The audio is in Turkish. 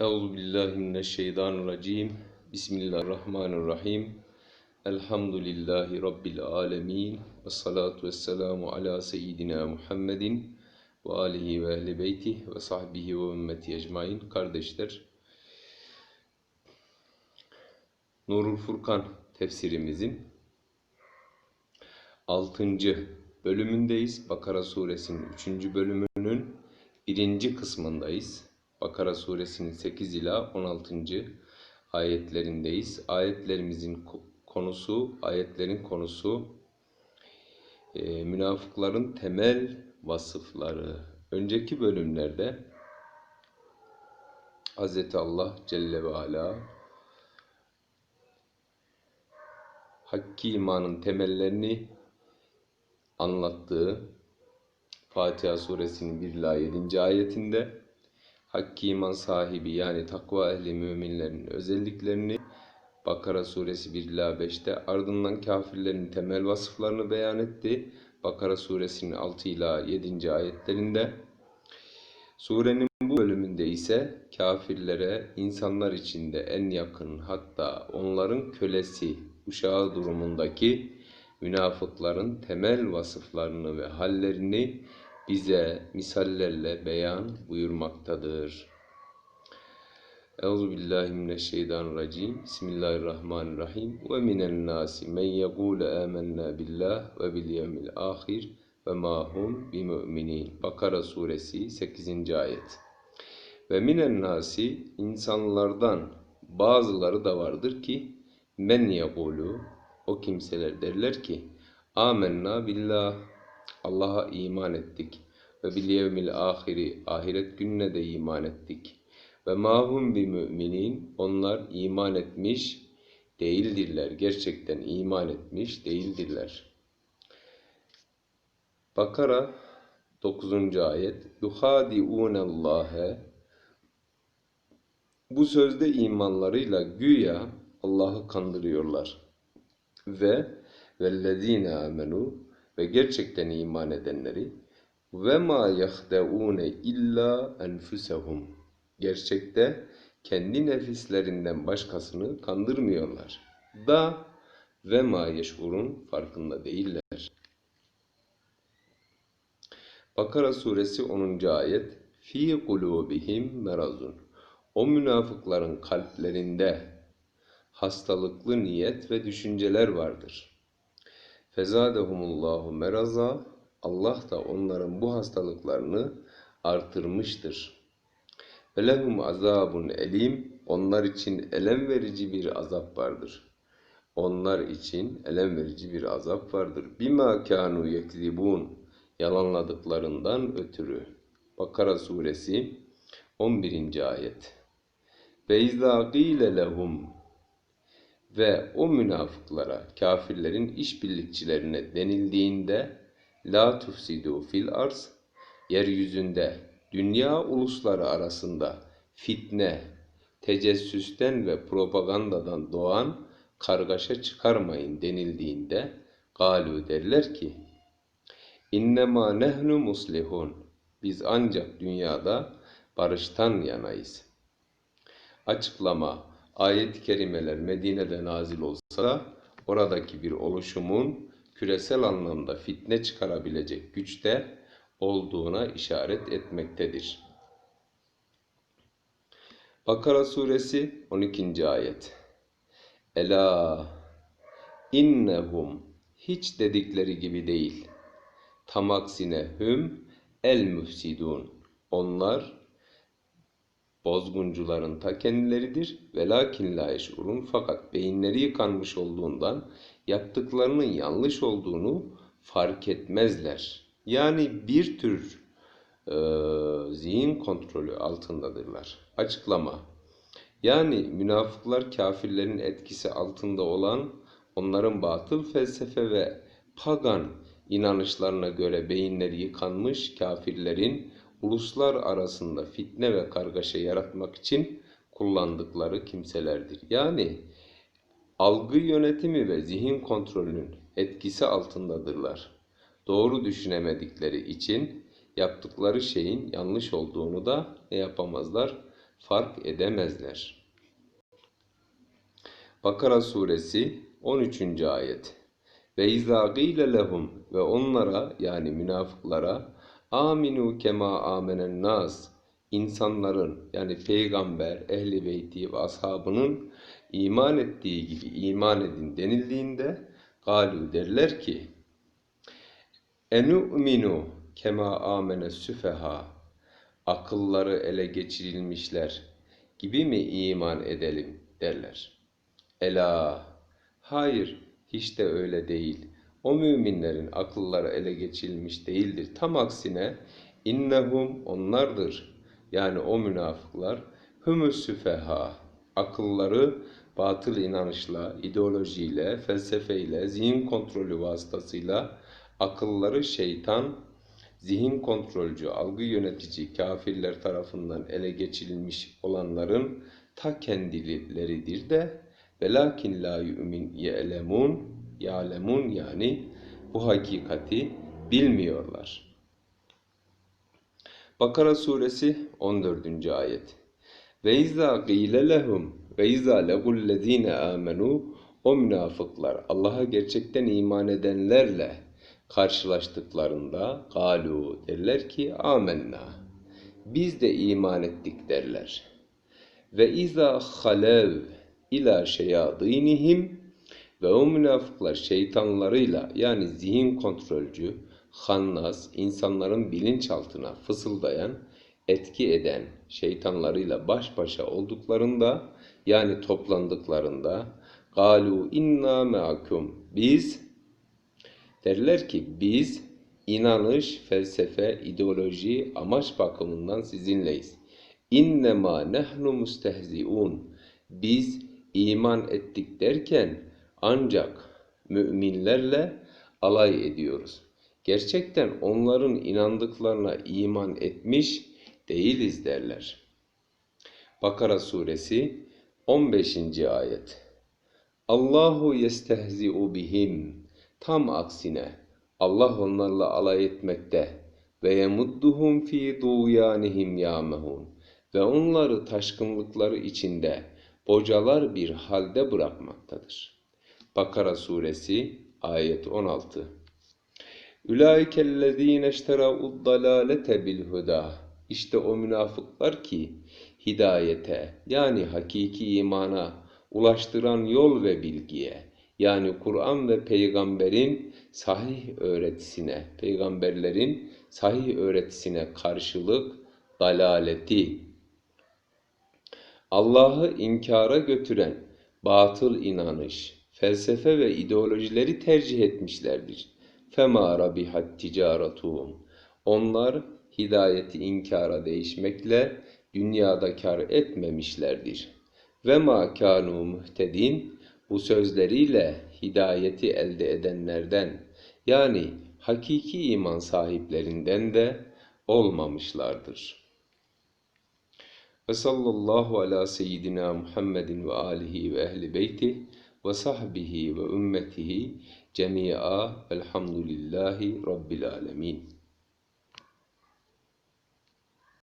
Euzu billahi mineşşeytanirracim. Bismillahirrahmanirrahim. Elhamdülillahi rabbil alamin. Ve salatu vesselamu ala seyyidina Muhammedin ve alihi ve ehli beyti ve sahbihi ve ümmeti ecmaîn. Kardeşler, Nurul Furkan tefsirimizin 6. bölümündeyiz. Bakara suresinin 3. bölümünün 1. kısmındayız. Bakara suresinin 8 ila 16. ayetlerindeyiz. Ayetlerimizin konusu, ayetlerin konusu e, münafıkların temel vasıfları. Önceki bölümlerde Hz. Allah Celle ve Ala hakki imanın temellerini anlattığı Fatiha suresinin 1 ila 7. ayetinde hakki iman sahibi yani takva ehli müminlerin özelliklerini Bakara suresi 1 ila 5'te ardından kafirlerin temel vasıflarını beyan etti. Bakara suresinin 6 ila 7. ayetlerinde Surenin bu bölümünde ise kafirlere insanlar içinde en yakın hatta onların kölesi, uşağı durumundaki münafıkların temel vasıflarını ve hallerini bize misallerle beyan buyurmaktadır. Euzu billahi mineşşeytanirracim. Bismillahirrahmanirrahim. Ve minen nasi men yekulu amennâ billah ve bil yevmil ahir ve ma hum bimü'minin. Bakara suresi 8. ayet. Ve minen nasi insanlardan bazıları da vardır ki men yekulu o kimseler derler ki amennâ billah Allah'a iman ettik ve bil yevmil ahiri ahiret gününe de iman ettik. Ve mahum bi müminin onlar iman etmiş değildirler. Gerçekten iman etmiş değildirler. Bakara 9. ayet Yuhadi'ûnellâhe Bu sözde imanlarıyla güya Allah'ı kandırıyorlar. Ve vellezîne amenu ve gerçekten iman edenleri ve ma yahdeune illa enfusehum. Gerçekte kendi nefislerinden başkasını kandırmıyorlar. Da ve ma yeşurun farkında değiller. Bakara suresi 10. ayet Fi kulubihim merazun. O münafıkların kalplerinde hastalıklı niyet ve düşünceler vardır. Fezadehumullahu meraza Allah da onların bu hastalıklarını artırmıştır. Ve lehum azabun elim onlar için elem verici bir azap vardır. Onlar için elem verici bir azap vardır. Bima kanu yekzibun yalanladıklarından ötürü. Bakara suresi 11. ayet. Ve izâ lehum ve o münafıklara, kafirlerin işbirlikçilerine denildiğinde La tufsidu fil arz yeryüzünde dünya ulusları arasında fitne, tecessüsten ve propagandadan doğan kargaşa çıkarmayın denildiğinde galu derler ki innema nehnu muslihun biz ancak dünyada barıştan yanayız. Açıklama ayet-i kerimeler Medine'de nazil olsa da oradaki bir oluşumun küresel anlamda fitne çıkarabilecek güçte olduğuna işaret etmektedir. Bakara suresi 12. ayet Ela innehum hiç dedikleri gibi değil. Tam aksine hüm el müfsidun. Onlar bozguncuların ta kendileridir. Velakin la yeşurun fakat beyinleri yıkanmış olduğundan yaptıklarının yanlış olduğunu fark etmezler. Yani bir tür e, zihin kontrolü altındadırlar. Açıklama. Yani münafıklar kafirlerin etkisi altında olan onların batıl felsefe ve pagan inanışlarına göre beyinleri yıkanmış kafirlerin uluslar arasında fitne ve kargaşa yaratmak için kullandıkları kimselerdir. Yani algı yönetimi ve zihin kontrolünün etkisi altındadırlar. Doğru düşünemedikleri için yaptıkları şeyin yanlış olduğunu da ne yapamazlar? fark edemezler. Bakara suresi 13. ayet. Ve izâ gîle lehum ve onlara yani münafıklara aminu kema amenen nas insanların yani peygamber, ehli beyti ve ashabının iman ettiği gibi iman edin denildiğinde galu derler ki enu'minu kema amene süfeha akılları ele geçirilmişler gibi mi iman edelim derler. Ela hayır hiç de öyle değil. O müminlerin akılları ele geçirilmiş değildir. Tam aksine innehum onlardır. Yani o münafıklar hümüs süfeha akılları batıl inanışla, ideolojiyle, felsefeyle, zihin kontrolü vasıtasıyla akılları şeytan, zihin kontrolcü, algı yönetici kafirler tarafından ele geçirilmiş olanların ta kendileridir de velakin la yu'min ye'lemun ya'lemun yani bu hakikati bilmiyorlar. Bakara suresi 14. ayet. Ve izâ gîle lehum ve izâ legullezîne âmenû o münafıklar Allah'a gerçekten iman edenlerle karşılaştıklarında galu derler ki amenna biz de iman ettik derler. Ve izâ halev ila şeyadînihim ve o münafıklar şeytanlarıyla yani zihin kontrolcü, hannas, insanların bilinçaltına fısıldayan, etki eden şeytanlarıyla baş başa olduklarında yani toplandıklarında galu inna meakum biz derler ki biz inanış, felsefe, ideoloji, amaç bakımından sizinleyiz. İnnemâ nehnu mustehziun. Biz iman ettik derken ancak müminlerle alay ediyoruz. Gerçekten onların inandıklarına iman etmiş değiliz derler. Bakara suresi 15. ayet. Allahu yestehzi'u bihim. Tam aksine Allah onlarla alay etmekte ve yemudduhum fi duyanihim yamehun ve onları taşkınlıkları içinde bocalar bir halde bırakmaktadır. Bakara suresi ayet 16 Ülaikellezîne işterâ'ud dalâlete bil huda İşte o münafıklar ki hidayete yani hakiki imana ulaştıran yol ve bilgiye yani Kur'an ve peygamberin sahih öğretisine, peygamberlerin sahih öğretisine karşılık dalaleti, Allah'ı inkara götüren batıl inanış, felsefe ve ideolojileri tercih etmişlerdir. Fema rabihat ticaratuhum. Onlar hidayeti inkara değişmekle dünyada kar etmemişlerdir. Ve ma kanu muhtedin bu sözleriyle hidayeti elde edenlerden yani hakiki iman sahiplerinden de olmamışlardır. Ve sallallahu ala seyyidina Muhammedin ve alihi ve ehli beyti ve sahbihi ve ümmetihi cemi'a velhamdülillahi rabbil alemin.